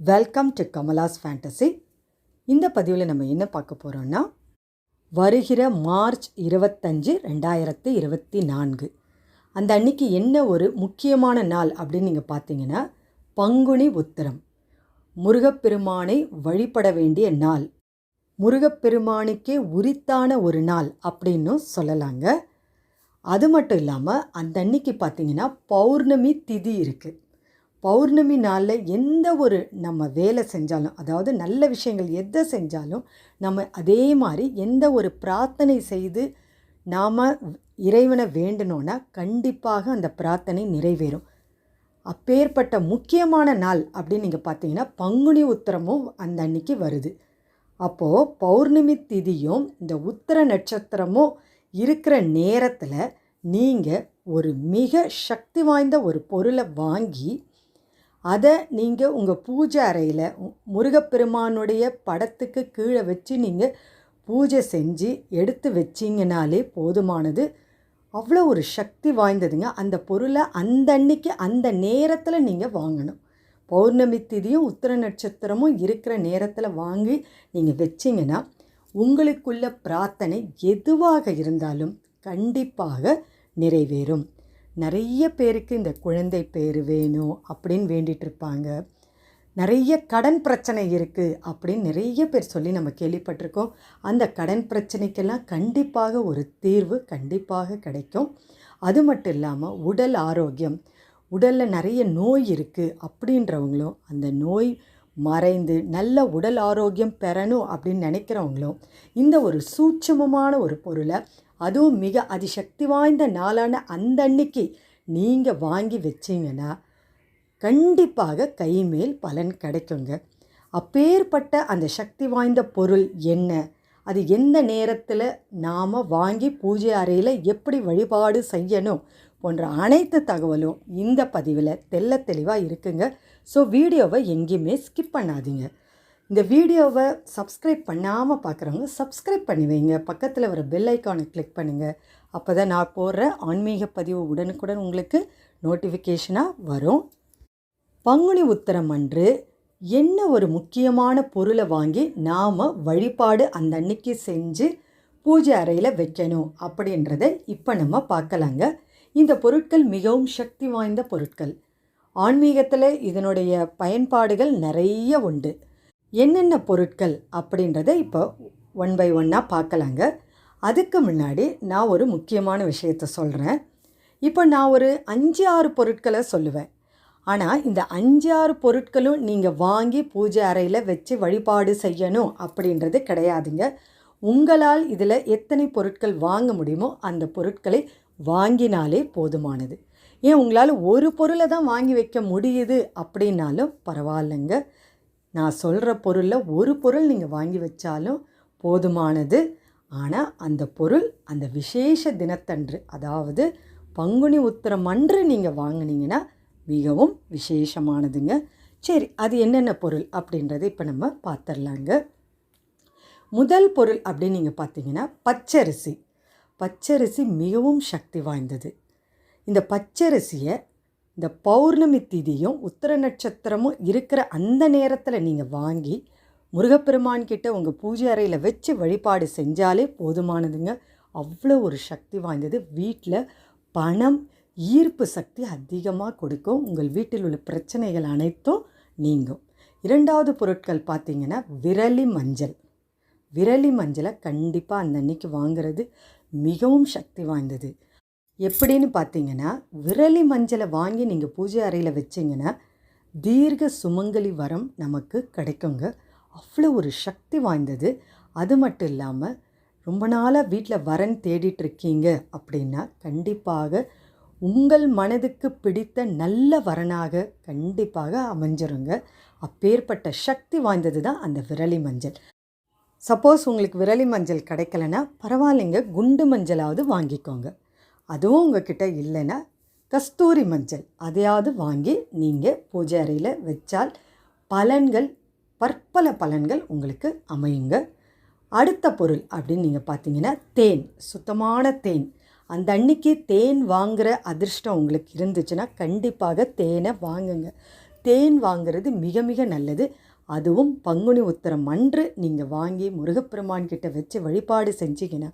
Welcome to Kamala's fantasy இந்த பதிவில் நம்ம என்ன பார்க்க போகிறோம்னா வருகிற மார்ச் இருபத்தஞ்சு ரெண்டாயிரத்து இருபத்தி நான்கு. அந்த அன்னைக்கு என்ன ஒரு முக்கியமான நாள் அப்படின்னு நீங்கள் பார்த்தீங்கன்னா பங்குனி உத்திரம். முருகப்பெருமானை வழிபட வேண்டிய நாள். முருகப்பெருமானுக்கே உரித்தான ஒரு நாள் அப்படின்னும் சொல்லலாங்க. அது மட்டும் இல்லாமல் அந்த அன்னைக்கு பார்த்தீங்கன்னா பௌர்ணமி திதி இருக்குது பௌர்ணமி நாளில் எந்த ஒரு நம்ம வேலை செஞ்சாலும் அதாவது நல்ல விஷயங்கள் எதை செஞ்சாலும் நம்ம அதே மாதிரி எந்த ஒரு பிரார்த்தனை செய்து நாம் இறைவனை வேண்டணும்னா கண்டிப்பாக அந்த பிரார்த்தனை நிறைவேறும். அப்பேற்பட்ட முக்கியமான நாள் அப்படின்னு நீங்கள் பார்த்தீங்கன்னா பங்குனி உத்திரமும் அந்த அன்னைக்கு வருது. அப்போது பௌர்ணமி திதியும் இந்த உத்திர நட்சத்திரமும் இருக்கிற நேரத்தில் நீங்கள் ஒரு மிக சக்தி வாய்ந்த ஒரு பொருளை வாங்கி அதை நீங்கள் உங்கள் பூஜை அறையில் முருகப்பெருமானுடைய படத்துக்கு கீழே வச்சு நீங்கள் பூஜை செஞ்சு எடுத்து வச்சிங்கனாலே போதுமானது. அவ்வளோ ஒரு சக்தி வாய்ந்ததுங்க. அந்த பொருளை அந்த அன்னைக்கு அந்த நேரத்தில் நீங்கள் வாங்கணும். பௌர்ணமி திதியும் உத்திர நட்சத்திரமும் இருக்கிற நேரத்தில் வாங்கி நீங்கள் வச்சிங்கன்னா உங்களுக்குள்ள பிரார்த்தனை எதுவாக இருந்தாலும் கண்டிப்பாக நிறைவேறும். நிறைய பேருக்கு இந்த குழந்தை பேர் வேணும் அப்படின்னு வேண்டிகிட்டு இருப்பாங்க. நிறைய கடன் பிரச்சனை இருக்குது அப்படின்னு நிறைய பேர் சொல்லி நம்ம கேள்விப்பட்டிருக்கோம். அந்த கடன் பிரச்சனைக்கெல்லாம் கண்டிப்பாக ஒரு தீர்வு கண்டிப்பாக கிடைக்கும். அது மட்டும் இல்லாமல் உடல் ஆரோக்கியம். உடலில் நிறைய நோய் இருக்குது அப்படின்றவங்களும் அந்த நோய் மறைந்து நல்ல உடல் ஆரோக்கியம் பெறணும் அப்படின்னு நினைக்கிறவங்களும் இந்த ஒரு சூட்சமமான ஒரு பொருளை அதுவும் மிக அதிசக்தி வாய்ந்த நாளான அந்த அன்னைக்கு நீங்கள் வாங்கி வச்சிங்கன்னா கண்டிப்பாக கைமேல் பலன் கிடைக்குங்க. அப்பேற்பட்ட அந்த சக்தி வாய்ந்த பொருள் என்ன? அது எந்த நேரத்தில் நாம் வாங்கி பூஜை அறையில் எப்படி வழிபாடு செய்யணும்? போன்ற அனைத்து தகவலும் இந்த பதிவில் தெல்ல தெளிவாக இருக்குங்க. ஸோ வீடியோவை எங்கேயுமே ஸ்கிப் பண்ணாதீங்க. இந்த வீடியோவை சப்ஸ்கிரைப் பண்ணாமல் பார்க்குறவங்க சப்ஸ்கிரைப் பண்ணி வைங்க. பக்கத்தில் வர பெல் ஐக்கானை கிளிக் பண்ணுங்கள் அப்போ தான் நான் போடுற ஆன்மீக பதிவு உடனுக்குடன் உங்களுக்கு நோட்டிஃபிகேஷனாக வரும். பங்குனி உத்தரம் அன்று என்ன ஒரு முக்கியமான பொருளை வாங்கி நாம் வழிபாடு அந்த அன்னைக்கு செஞ்சு பூஜை அறையில் வைக்கணும் அப்படின்றத இப்போ நம்ம பார்க்கலாங்க. இந்த பொருட்கள் மிகவும் சக்தி வாய்ந்த பொருட்கள். ஆன்மீகத்தில் இதனுடைய பயன்பாடுகள் நிறைய உண்டு. என்னென்ன பொருட்கள் அப்படின்றத இப்போ ஒன் பை ஒன்னாக பார்க்கலாங்க. அதுக்கு முன்னாடி நான் ஒரு முக்கியமான விஷயத்த சொல்கிறேன் இப்போ நான் ஒரு அஞ்சு ஆறு பொருட்களை சொல்லுவேன். ஆனால் இந்த அஞ்சு ஆறு பொருட்களும் நீங்கள் வாங்கி பூஜை அறையில் வச்சு வழிபாடு செய்யணும் அப்படின்றது கிடையாதுங்க. உங்களால் இதில் எத்தனை பொருட்கள் வாங்க முடியுமோ அந்த பொருட்களை வாங்கினாலே போதுமானது. ஏன் உங்களால் ஒரு பொருளை தான் வாங்கி வைக்க முடியுது அப்படின்னாலும் பரவாயில்லைங்க. நான் சொல்கிற பொருளில் ஒரு பொருள் நீங்கள் வாங்கி வச்சாலும் போதுமானது. ஆனால் அந்த பொருள் அந்த விசேஷ தினத்தன்று அதாவது பங்குனி உத்திரம் அன்று நீங்கள் வாங்கினீங்கன்னா மிகவும் விசேஷமானதுங்க. சரி அது என்னென்ன பொருள் அப்படின்றத இப்போ நம்ம பார்த்துடலாங்க முதல் பொருள் அப்படின்னு நீங்கள் பார்த்தீங்கன்னா பச்சரிசி. பச்சரிசி மிகவும் சக்தி வாய்ந்தது. இந்த பச்சரிசியை இந்த பௌர்ணமி திதியும் உத்தர நட்சத்திரமும் இருக்கிற அந்த நேரத்தில் நீங்கள் வாங்கி முருகப்பெருமான் கிட்ட உங்கள் பூஜை அறையில் வச்சு வழிபாடு செஞ்சாலே போதுமானதுங்க. அவ்வளோ ஒரு சக்தி வாய்ந்தது. வீட்டில் பணம் ஈர்ப்பு சக்தி அதிகமாக கொடுக்கும். உங்கள் வீட்டில் உள்ள பிரச்சனைகள் அனைத்தும் நீங்கும். இரண்டாவது பொருட்கள் பார்த்திங்கன்னா விரலி மஞ்சள். விரலி மஞ்சளை கண்டிப்பாக அந்த அன்னைக்கு வாங்கிறது மிகவும் சக்தி வாய்ந்தது. எப்படின்னு பார்த்தீங்கன்னா விரலி மஞ்சளை வாங்கி நீங்கள் பூஜை அறையில் வச்சிங்கன்னா தீர்க்க சுமங்கலி வரம் நமக்கு கிடைக்குங்க. அவ்வளோ ஒரு சக்தி வாய்ந்தது. அது மட்டும் இல்லாமல் ரொம்ப நாளாக வீட்டில் வரன் தேடிட்டுருக்கீங்க அப்படின்னா கண்டிப்பாக உங்கள் மனதுக்கு பிடித்த நல்ல வரனாக கண்டிப்பாக அமைஞ்சிருங்க. அப்பேற்பட்ட சக்தி வாய்ந்தது தான் அந்த விரலி மஞ்சள். சப்போஸ் உங்களுக்கு விரலி மஞ்சள் கிடைக்கலன்னா பரவாயில்லைங்க. குண்டு மஞ்சளாவது வாங்கிக்கோங்க. அதுவும் உங்ககிட்ட இல்லைன்னா கஸ்தூரி மஞ்சள் அதையாவது வாங்கி நீங்கள் பூஜை அறையில் வச்சால் பலன்கள் பற்பல பலன்கள் உங்களுக்கு அமையுங்க. அடுத்த பொருள் அப்படின்னு நீங்கள் பார்த்தீங்கன்னா தேன் சுத்தமான தேன். அந்த அன்னைக்கு தேன் வாங்குகிற அதிர்ஷ்டம் உங்களுக்கு இருந்துச்சுன்னா கண்டிப்பாக தேனை வாங்குங்க. தேன் வாங்குறது மிக மிக நல்லது. அதுவும் பங்குனி உத்தரம் அன்று நீங்கள் வாங்கி முருகப்பெருமான் கிட்ட வச்சு வழிபாடு செஞ்சீங்கன்னா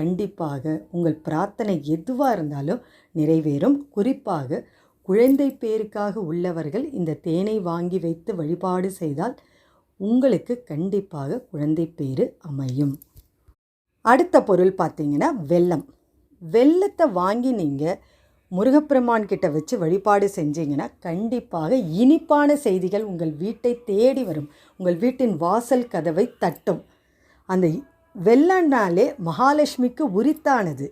கண்டிப்பாக உங்கள் பிரார்த்தனை எதுவாக இருந்தாலும் நிறைவேறும். குறிப்பாக குழந்தை பேருக்காக உள்ளவர்கள் இந்த தேனை வாங்கி வைத்து வழிபாடு செய்தால் உங்களுக்கு கண்டிப்பாக குழந்தை பேரு அமையும். அடுத்த பொருள் பார்த்தீங்கன்னா வெல்லம். வெள்ளத்தை வாங்கி நீங்கள் முருகப்பெருமான் கிட்ட வச்சு வழிபாடு செஞ்சீங்கன்னா கண்டிப்பாக இனிப்பான செய்திகள் உங்கள் வீட்டை தேடி வரும். உங்கள் வீட்டின் வாசல் கதவை தட்டும். அந்த வெள்ளம்னாலே மகாலட்சுமிக்கு உரித்தானது.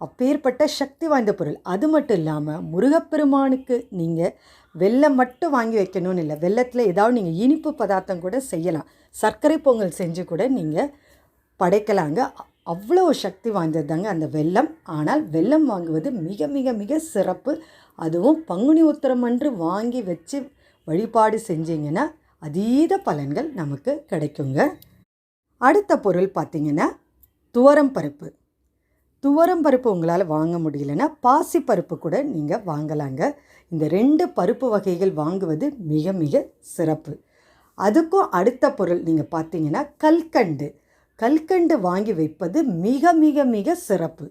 அப்பேற்பட்ட சக்தி வாய்ந்த பொருள். அது மட்டும் இல்லாமல் முருகப்பெருமானுக்கு நீங்கள் வெள்ளம் மட்டும் வாங்கி வைக்கணும்னு இல்லை. வெள்ளத்தில் ஏதாவது நீங்கள் இனிப்பு பதார்த்தம் கூட செய்யலாம். சர்க்கரை பொங்கல் செஞ்சு கூட நீங்கள் படைக்கலாங்க. அவ்வளோ சக்தி வாய்ந்தது தாங்க அந்த வெள்ளம் ஆனால் வெல்லம் வாங்குவது மிக மிக மிக சிறப்பு. அதுவும் பங்குனி உத்திரம் அன்று வாங்கி வச்சு வழிபாடு செஞ்சீங்கன்னா அதீத பலன்கள் நமக்கு கிடைக்குங்க. அடுத்த பொருள் பார்த்திங்கன்னா துவரம் பருப்பு. துவரம் பருப்பு உங்களால் வாங்க முடியலன்னா பாசி பருப்பு கூட நீங்கள் வாங்கலாங்க. இந்த ரெண்டு பருப்பு வகைகள் வாங்குவது மிக மிக சிறப்பு. அதுக்கும் அடுத்த பொருள் நீங்கள் பார்த்தீங்கன்னா கல்கண்டு. கல்கண்டு வாங்கி வைப்பது மிக மிக மிக சிறப்பு.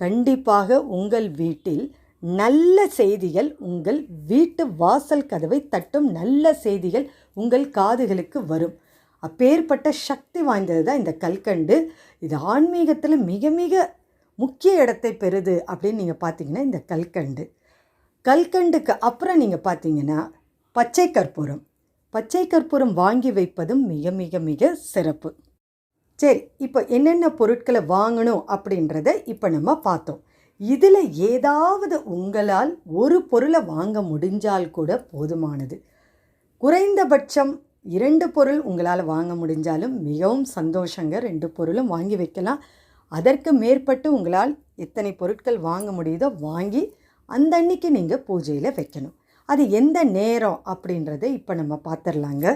கண்டிப்பாக உங்கள் வீட்டில் நல்ல செய்திகள் உங்கள் வீட்டு வாசல் கதவை தட்டும் நல்ல செய்திகள் உங்கள் காதுகளுக்கு வரும். அப்பேற்பட்ட சக்தி வாய்ந்தது தான் இந்த கல்கண்டு. இது ஆன்மீகத்தில் மிக மிக முக்கிய இடத்தை பெறுது அப்படின்னு நீங்கள் பார்த்தீங்கன்னா இந்த கல்கண்டு. கல்கண்டுக்கு அப்புறம் நீங்கள் பார்த்தீங்கன்னா பச்சை கற்பூரம். பச்சை கற்பூரம் வாங்கி வைப்பதும் மிக மிக மிக சிறப்பு. சரி இப்போ என்னென்ன பொருட்களை வாங்கணும் அப்படின்றத இப்போ நம்ம பார்த்தோம். இதில் ஏதாவது உங்களால் ஒரு பொருளை வாங்க முடிஞ்சால் கூட போதுமானது. குறைந்தபட்சம் இரண்டு பொருள் உங்களால் வாங்க முடிஞ்சாலும் மிகவும் சந்தோஷங்க. ரெண்டு பொருளும் வாங்கி வைக்கலாம். அதற்கு மேற்பட்டு உங்களால் எத்தனை பொருட்கள் வாங்க முடியுதோ வாங்கி அந்த அன்னைக்கு நீங்கள் பூஜையில் வைக்கணும். அது எந்த நேரம் அப்படின்றத இப்போ நம்ம பார்த்துடலாங்க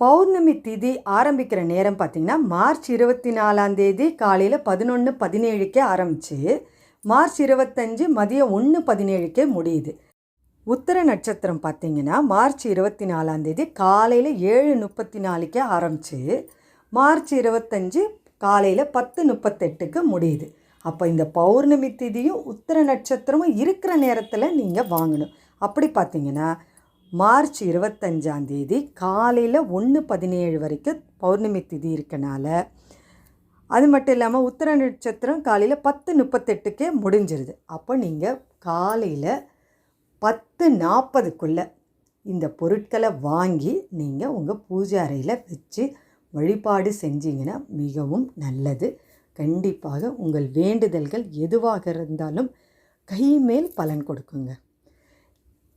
பௌர்ணமி திதி ஆரம்பிக்கிற நேரம் பார்த்திங்கன்னா மார்ச் இருபத்தி நாலாம் தேதி காலையில் பதினொன்று பதினேழுக்கே ஆரம்பித்து மார்ச் இருபத்தஞ்சு மதியம் ஒன்று பதினேழுக்கே முடியுது. உத்தர நட்சத்திரம் பார்த்திங்கன்னா மார்ச் இருபத்தி நாலாம் தேதி காலையில் ஏழு முப்பத்தி நாலுக்கே ஆரம்பித்து மார்ச் இருபத்தஞ்சு காலையில் பத்து முப்பத்தெட்டுக்கு முடியுது. அப்போ இந்த பௌர்ணமி திதியும் உத்தர நட்சத்திரமும் இருக்கிற நேரத்தில் நீங்கள் வாங்கணும். அப்படி பார்த்தீங்கன்னா மார்ச் இருபத்தஞ்சாந்தேதி காலையில் ஒன்று பதினேழு வரைக்கும் பௌர்ணமி திதி இருக்கனால அது மட்டும் இல்லாமல் உத்தர நட்சத்திரம் காலையில் பத்து முப்பத்தெட்டுக்கே முடிஞ்சிருது. அப்போ நீங்கள் காலையில் பத்து நாற்பதுக்குள்ளே இந்த பொருட்களை வாங்கி நீங்கள் உங்கள் பூஜை அறையில் வச்சு வழிபாடு செஞ்சீங்கன்னா மிகவும் நல்லது. கண்டிப்பாக உங்கள் வேண்டுதல்கள் எதுவாக இருந்தாலும் கைமேல் பலன் கொடுக்குங்க.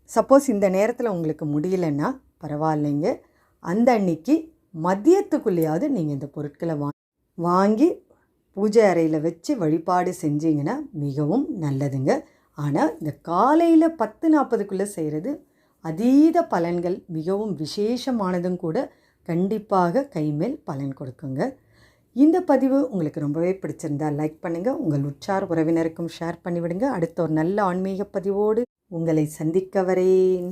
சப்போஸ் இந்த நேரத்தில் உங்களுக்கு முடியலன்னா பரவாயில்லைங்க. அந்த அன்னைக்கு மதியத்துக்குள்ளேயாவது நீங்கள் இந்த பொருட்களை வா வாங்கி பூஜை அறையில் வச்சு வழிபாடு செஞ்சீங்கன்னா மிகவும் நல்லதுங்க. ஆனால் இந்த காலையில் பத்து நாற்பதுக்குள்ளே செய்கிறது அதீத பலன்கள் மிகவும் விசேஷமானதும் கூட கண்டிப்பாக கைமேல் பலன் கொடுக்குங்க. இந்த பதிவு உங்களுக்கு ரொம்பவே பிடிச்சிருந்தா லைக் பண்ணுங்கள் உங்கள் உற்சார் உறவினருக்கும் ஷேர் பண்ணிவிடுங்க. அடுத்த ஒரு நல்ல ஆன்மீக பதிவோடு உங்களை சந்திக்க வரேன்.